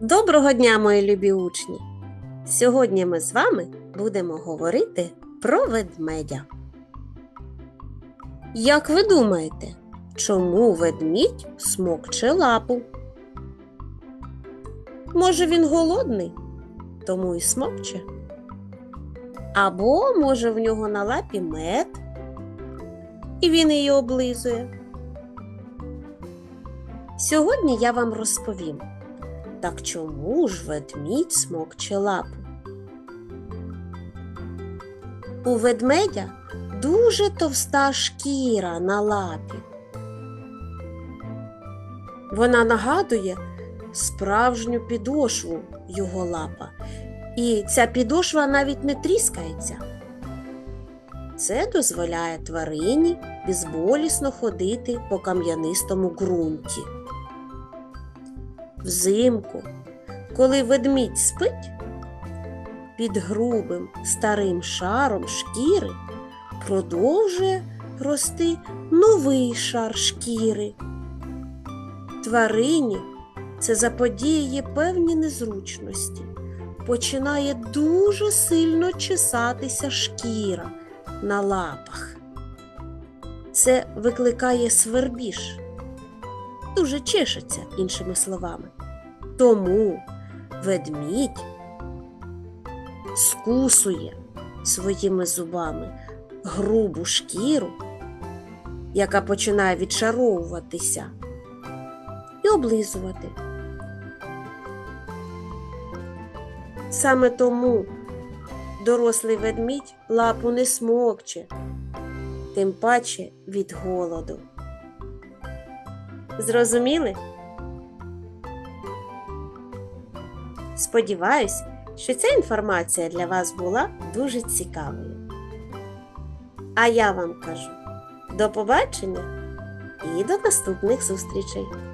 Доброго дня, мої любі учні! Сьогодні ми з вами будемо говорити про ведмедя. Як ви думаєте, чому ведмідь смокче лапу? Може, він голодний, тому і смокче? Або, може, в нього на лапі мед, і він її облизує? Сьогодні я вам розповім. Так чому ж ведмідь смокче лапу? У ведмедя дуже товста шкіра на лапі. Вона нагадує справжню підошву його лапа, і ця підошва навіть не тріскається. Це дозволяє тварині безболісно ходити по кам'янистому ґрунті. Взимку, коли ведмідь спить, під грубим старим шаром шкіри продовжує рости новий шар шкіри. Тварині це заподіює певні незручності. Починає дуже сильно чесатися шкіра на лапах. Це викликає свербіж дуже чешеться, іншими словами. Тому ведмідь скусує своїми зубами грубу шкіру, яка починає відшаровуватися, і облизувати. Саме тому дорослий ведмідь лапу не смокче, тим паче від голоду. Зрозуміли? Сподіваюсь, що ця інформація для вас була дуже цікавою. А я вам кажу до побачення і до наступних зустрічей!